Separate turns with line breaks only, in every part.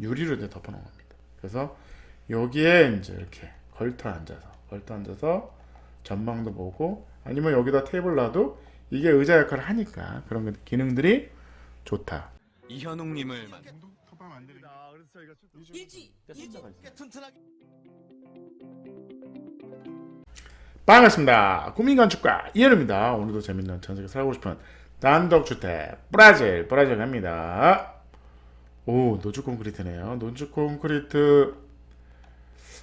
유리로 이제 덮어놓은 겁니다. 그래서 여기에 이제 이렇게 걸터 앉아서 걸터 앉아서 전망도 보고 아니면 여기다 테이블 놔도 이게 의자 역할을 하니까 그런 것- 기능들이 좋다.
이현웅님을 만
반갑습니다. 국민건축가 이현우입니다. 오늘도 재밌는 전세계 살고 싶은 단독주택 브라질 브라질 갑니다. 오 노주 콘크리트네요. 노주 콘크리트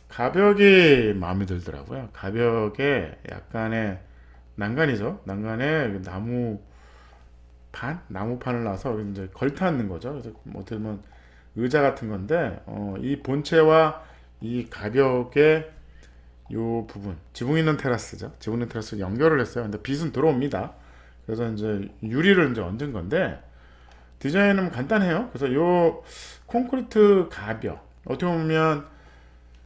가벽이 마음에 들더라고요. 가벽에 약간의 난간이죠. 난간에 나무 판 나무판을 놔서 이제 걸터앉는 거죠. 그래서 뭐 어떻게 보면 의자 같은 건데 어, 이 본체와 이 가벽의 요 부분 지붕 있는 테라스죠. 지붕 있는 테라스 연결을 했어요. 근데 빛은 들어옵니다. 그래서 이제 유리를 이제 얹은 건데 디자인은 간단해요. 그래서 요 콘크리트 가벽 어떻게 보면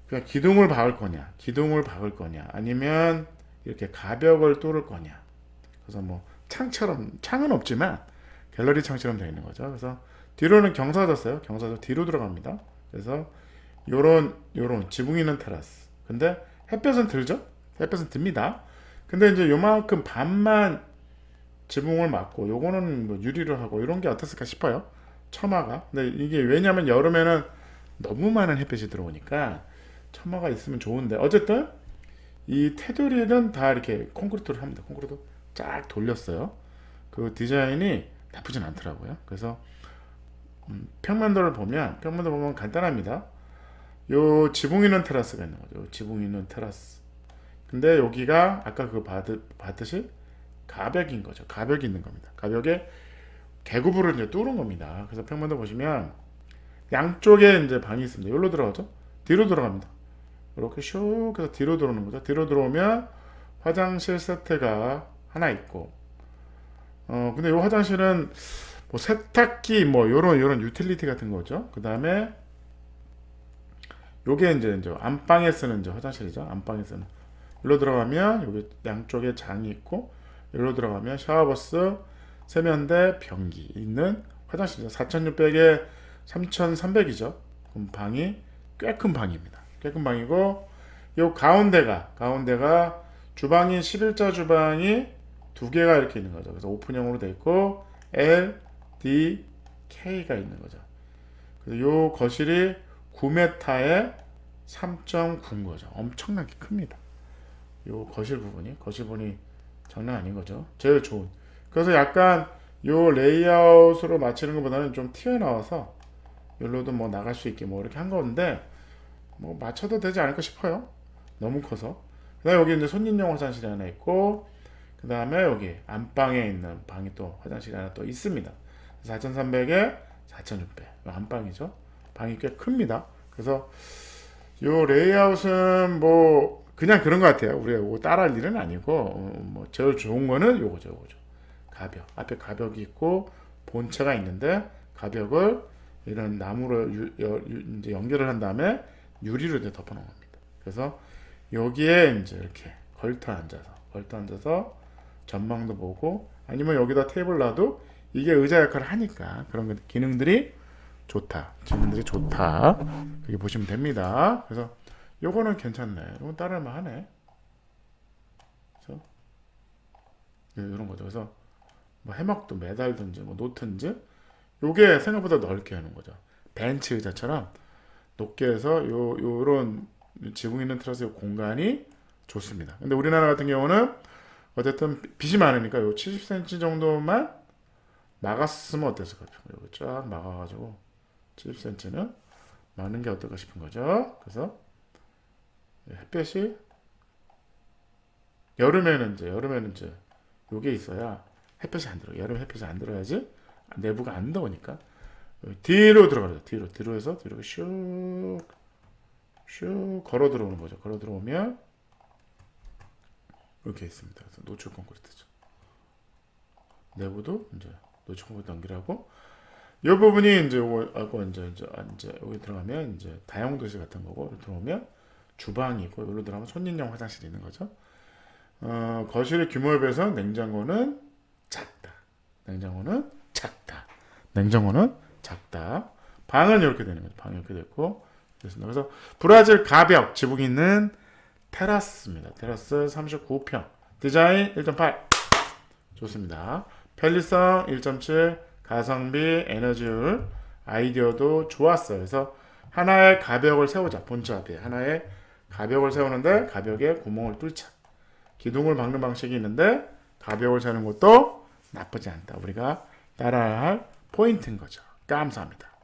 그냥 기둥을 박을 거냐, 기둥을 박을 거냐, 아니면 이렇게 가벽을 뚫을 거냐. 그래서 뭐 창처럼 창은 없지만 갤러리 창처럼 되어 있는 거죠. 그래서 뒤로는 경사졌어요. 경사져 뒤로 들어갑니다. 그래서 요런 요런 지붕 있는 테라스. 근데 햇볕은 들죠? 햇볕은 듭니다. 근데 이제 요만큼 반만 지붕을 막고 요거는 뭐 유리를 하고 이런 게 어땠을까 싶어요. 처마가. 근데 이게 왜냐면 여름에는 너무 많은 햇빛이 들어오니까 처마가 있으면 좋은데 어쨌든 이 테두리는 다 이렇게 콘크리트를 합니다. 콘크리트 쫙 돌렸어요. 그 디자인이 나쁘진 않더라고요. 그래서 음, 평면도를 보면 평면도 보면 간단합니다. 요 지붕 있는 테라스가 있는 거죠. 요 지붕 있는 테라스. 근데 여기가 아까 그 봤듯, 봤듯이 가벽인 거죠. 가벽이 있는 겁니다. 가벽에 개구부를 이제 뚫은 겁니다. 그래서 평면도 보시면 양쪽에 이제 방이 있습니다. 여기로 들어가죠. 뒤로 들어갑니다. 이렇게 슉 해서 뒤로 들어오는 거죠. 뒤로 들어오면 화장실 세트가 하나 있고, 어 근데 이 화장실은 뭐 세탁기 뭐 요런 요런 유틸리티 같은 거죠. 그 다음에 요게 이제 이제 안방에 쓰는 이제 화장실이죠. 안방에 쓰는. 여기로 들어가면 여기 양쪽에 장이 있고 여기로 들어가면 샤워버스, 세면대, 변기 있는 화장실이죠. 4,600에 3,300이죠. 그럼 방이 꽤 큰 방입니다. 꽤 큰 방이고 요 가운데가 가운데가 주방이 11자 주방이 두 개가 이렇게 있는 거죠. 그래서 오픈형으로 돼 있고 L, D, K가 있는 거죠. 그래서 요 거실이 9m에 3.9인 거죠. 엄청나게 큽니다. 요 거실 부분이 거실 부분이 장난 아닌 거죠. 제일 좋은. 그래서 약간 요 레이아웃으로 맞추는 것보다는 좀 튀어나와서 여기로도 뭐 나갈 수 있게 뭐 이렇게 한 건데 뭐 맞춰도 되지 않을까 싶어요. 너무 커서. 그다음 여기 이제 손님용 화장실이 하나 있고 그 다음에 여기 안방에 있는 방이 또 화장실이 하나 또 있습니다. 4,300에 4,600 안방이죠. 방이 꽤 큽니다. 그래서 요 레이아웃은 뭐 그냥 그런 것 같아요. 우리가 이거 따라할 일은 아니고 어, 뭐 제일 좋은 거는 요거죠, 요거죠. 가벽 앞에 가벽이 있고 본체가 있는데 가벽을 이런 나무로 유, 여- 유- 이제 연결을 한 다음에 유리로 이제 덮어놓은 겁니다. 그래서 여기에 이제 이렇게 걸터 앉아서 걸터 앉아서 전망도 보고 아니면 여기다 테이블 놔도 이게 의자 역할을 하니까 그런 것- 기능들이 좋다. 기능들이 좋다. 그렇게 보시면 됩니다. 그래서 요거는 괜찮네. 이건 따를만 하네. 그래서 이런 거죠. 그래서 뭐 해먹도 매달든지 뭐 놓든지 요게 생각보다 넓게 하는 거죠. 벤치 의자처럼 높게 해서 요 요런 지붕 있는 테라스 공간이 좋습니다. 근데 우리나라 같은 경우는 어쨌든 빛이 많으니까 요 70cm 정도만 막았으면 어땠을까 싶어요. 요거 쫙 막아가지고 70cm는 막는 게 어떨까 싶은 거죠. 그래서 햇볕이 여름에는 이제 여름에는 이제 요게 있어야 햇볕이 안 들어. 여름 햇볕이 안 들어야지 내부가 안 더우니까 뒤로 들어가죠. 뒤로 뒤로 해서 뒤로 슉 슉 걸어 들어오는 거죠. 걸어 들어오면 이렇게 있습니다. 그래서 노출 콘크리트죠. 내부도 이제 노출 콘크리트 연결하고 이 부분이 이제 요거 하고 이제 이제 아, 이제 여기 들어가면 이제 다용도실 같은 거고 들어오면 주방이고 여기로 들어가면 손님용 화장실이 있는 거죠. 어, 거실의 규모에 비해서 냉장고는 작다. 냉장고는 작다. 냉장고는 작다. 방은 이렇게 되는 거죠. 방이 이렇게 됐고 됐습니다. 그래서 브라질 가벽 지붕이 있는 테라스입니다. 테라스 39평 디자인 1.8 좋습니다. 편리성 1.7 가성비 에너지율 아이디어도 좋았어요. 그래서 하나의 가벽을 세우자 본체 앞에 하나의 가벽을 세우는데 가벽에 구멍을 뚫자 기둥을 박는 방식이 있는데 가벽을 세는 것도 나쁘지 않다. 우리가 따라야 할 포인트인 거죠. 감사합니다.